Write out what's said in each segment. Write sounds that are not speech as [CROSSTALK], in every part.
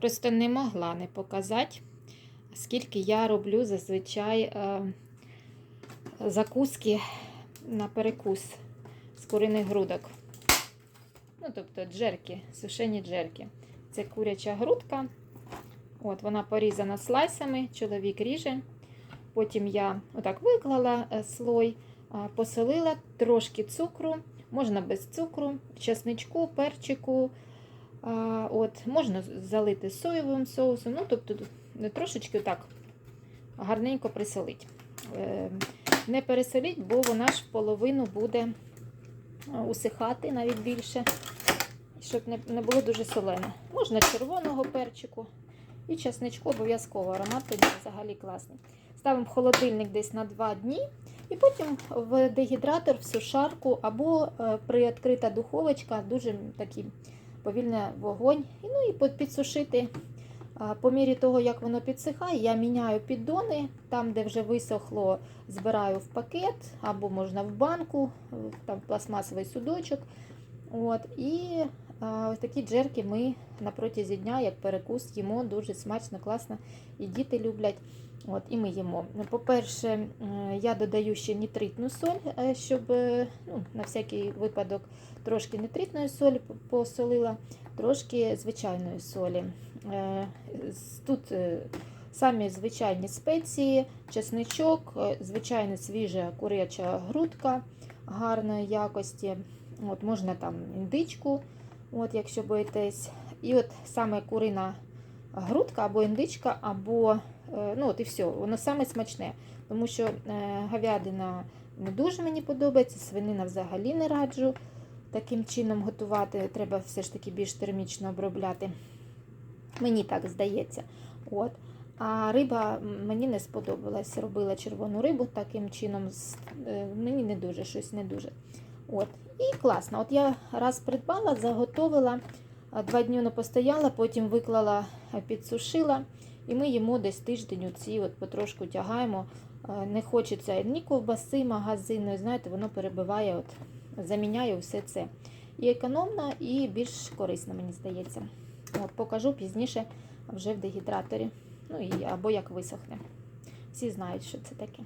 Просто не могла не показати, скільки я роблю зазвичай е, закуски на перекус з куриних грудок. Ну, тобто джерки, сушені джерки. Це куряча грудка. От, вона порізана слайсами, чоловік ріже. Потім я отак виклала е, слой, посолила трошки цукру, можна без цукру, чесничку, перчику. А, от, можна залити соєвим соусом, ну, тобто трошечки так гарненько присолить. Е, Не пересоліть, бо вона ж половину буде усихати навіть більше, щоб не, було дуже солене. Можна червоного перчику і чесничку обов'язково. Аромат тоді взагалі класний. Ставимо в холодильник десь на 2 дні. І потім в дегідратор, в сушарку або е, приоткрита духовочка, дуже такий повільний вогонь. Ну і підсушити. По мірі того, як воно підсихає, я міняю піддони. Там, де вже висохло, збираю в пакет, або можна в банку, там пластмасовий судочок. От, і ось такі джерки ми на протязі дня, як перекус, їмо дуже смачно, класно. І діти люблять. От, і ми їмо. По-перше, я додаю ще нітритну соль, е, щоб е, ну, на всякий випадок трошки нитритної солі посолила, трошки звичайної солі. Е, Тут самі звичайні спеції, чесничок, звичайна свіжа куряча грудка гарної якості. От, можна там індичку, от, якщо боїтесь. І от саме курина грудка або індичка, або е, ну от і все, воно саме смачне. Тому що е, говядина не дуже мені подобається, свинина взагалі не раджу таким чином готувати. Треба все ж таки більш термічно обробляти. Мені так здається. От. А риба мені не сподобалась. Робила червону рибу таким чином. е, Мені не дуже щось не дуже. От. І класно. От я раз придбала, заготовила, два дні вона постояла, потім виклала, підсушила. І ми їмо десь тиждень оці, от потрошку тягаємо. Не хочеться ні ковбаси магазинної, знаєте, воно перебиває, от, заміняє все це. І економно, і більш корисно, мені здається. От, покажу пізніше вже в дегідраторі. Ну і або як висохне. Всі знають, що це таке.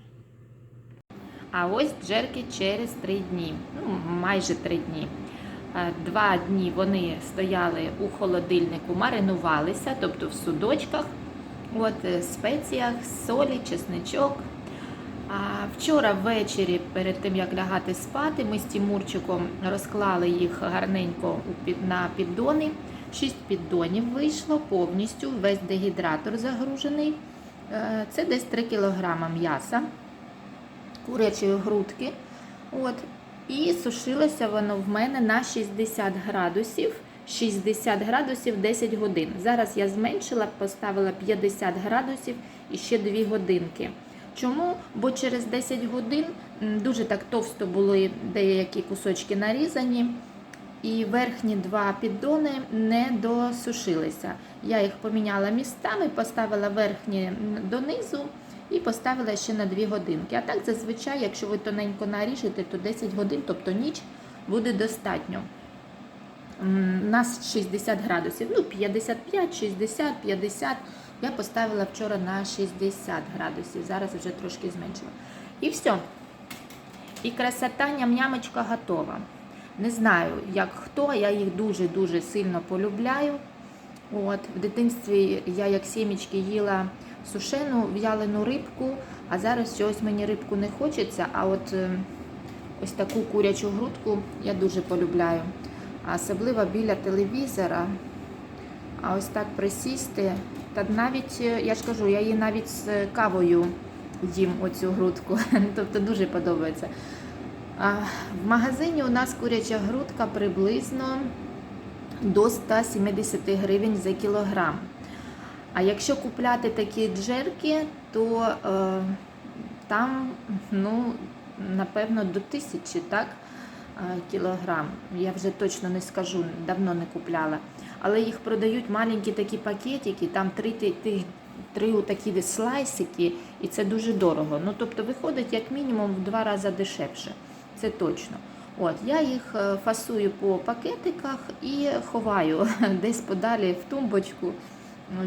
А ось джерки через три дні, ну майже три дні. Два дні вони стояли у холодильнику, маринувалися, тобто в судочках, от е, спеціях, солі, чесничок. А вчора ввечері, перед тим як лягати спати, ми з Тімурчиком розклали їх гарненько на піддони. Шість піддонів вийшло повністю, весь дегідратор загружений. Е, Це десь 3 кг м'яса, курячої грудки. От. І сушилося воно в мене на 60 градусів. 60 градусів 10 годин. Зараз я зменшила, поставила 50 градусів і ще 2 годинки. Чому? Бо через 10 годин дуже так товсто були деякі кусочки нарізані, і верхні два піддони не досушилися. Я їх поміняла містами, поставила верхні донизу і поставила ще на 2 годинки. А так зазвичай, якщо ви тоненько наріжете, то 10 годин, тобто ніч, буде достатньо. Нас 60 градусів, ну 55, 60, 50. Я поставила вчора на 60 градусів, зараз вже трошки зменшила. І все. І красота ням-нямочка готова. Не знаю, як хто, я їх дуже-дуже сильно полюбляю. От, в дитинстві я як сімечки їла сушену в'ялену рибку, а зараз чогось мені рибку не хочеться, а от е, ось таку курячу грудку я дуже полюбляю. Особливо біля телевізора. А ось так присісти. Та навіть, е, я ж кажу, я її навіть з кавою їм оцю грудку. [LAUGHS] Тобто дуже подобається. В магазині у нас куряча грудка приблизно до 170 гривень за кілограм. А якщо купляти такі джерки, то е, там, ну, напевно, до тисячі, так? е, Кілограм. Я вже точно не скажу, давно не купляла. Але їх продають маленькі такі пакетики, там три, три такі слайсики, і це дуже дорого. Ну, тобто виходить як мінімум в два рази дешевше. Це точно. От, я їх е, фасую по пакетиках і ховаю [LAUGHS] десь подалі в тумбочку.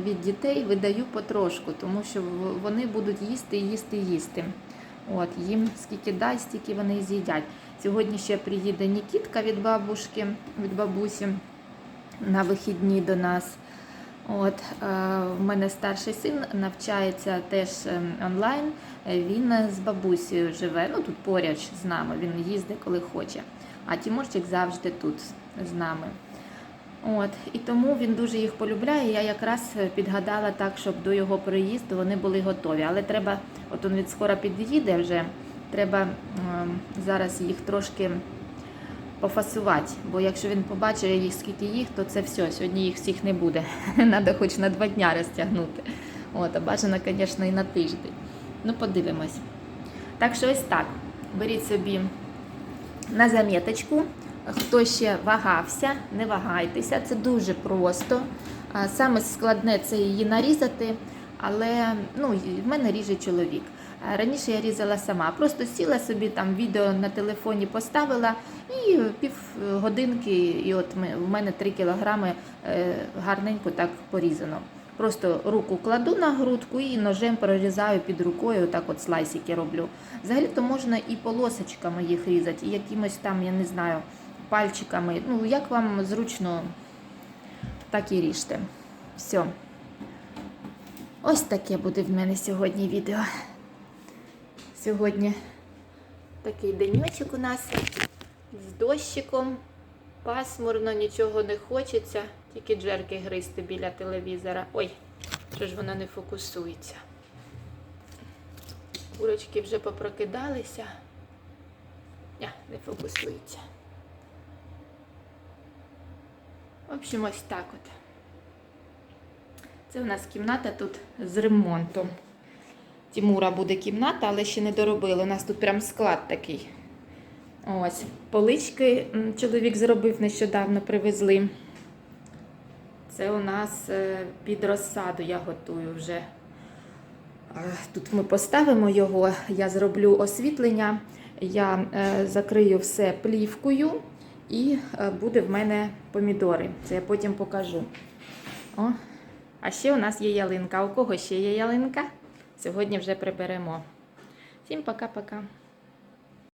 Від дітей видаю потрошку, тому що вони будуть їсти, їсти, їсти. От, їм скільки дай, стільки вони з'їдять. Сьогодні ще приїде Нікітка від бабушки, від бабусі на вихідні до нас. От, е, в мене старший син навчається теж е, онлайн. Е, Він е, з бабусею живе, ну тут поряд з нами, він їздить коли хоче. А Тімурчик завжди тут з нами. От, і тому він дуже їх полюбляє. Я якраз е, підгадала так, щоб до його приїзду вони були готові. Але треба, от він скоро під'їде вже, треба ем, зараз їх трошки пофасувати. Бо якщо він побачить їх, скільки їх, то це все. Сьогодні їх всіх не буде. [LAUGHS] Треба хоч на два дня розтягнути. От, а бажано, звісно, і на тиждень. Ну, подивимось. Так що ось так. Беріть собі на заміточку. Хто ще вагався, не вагайтеся, це дуже просто. Саме складне це її нарізати, але ну, в мене ріже чоловік. Раніше я різала сама, просто сіла собі там відео на телефоні поставила і пів годинки, і от в мене 3 кілограми е, гарненько так порізано. Просто руку кладу на грудку і ножем прорізаю під рукою, так от слайсики роблю. Взагалі то можна і полосочками їх різати, і якимось там, я не знаю, пальчиками. Ну, як вам зручно, так і ріжте. Все. Ось таке буде в мене сьогодні відео. Сьогодні такий денечок у нас з дощиком. Пасмурно, нічого не хочеться, тільки джерки гризти біля телевізора. Ой, що ж воно не фокусується. Курочки вже попрокидалися. Ня, не фокусується. В общем, ось так от. Це у нас кімната тут з ремонтом. Тімура буде кімната, але ще не доробили. У нас тут прям склад такий. Ось, полички чоловік зробив нещодавно, привезли. Це у нас е, під розсаду я готую вже. Тут ми поставимо його, я зроблю освітлення, я е, закрию все плівкою і е, буде в мене помідори. Це я потім покажу. О, а ще у нас є ялинка. У кого ще є ялинка? Сьогодні вже приберемо. Всім пока-пока.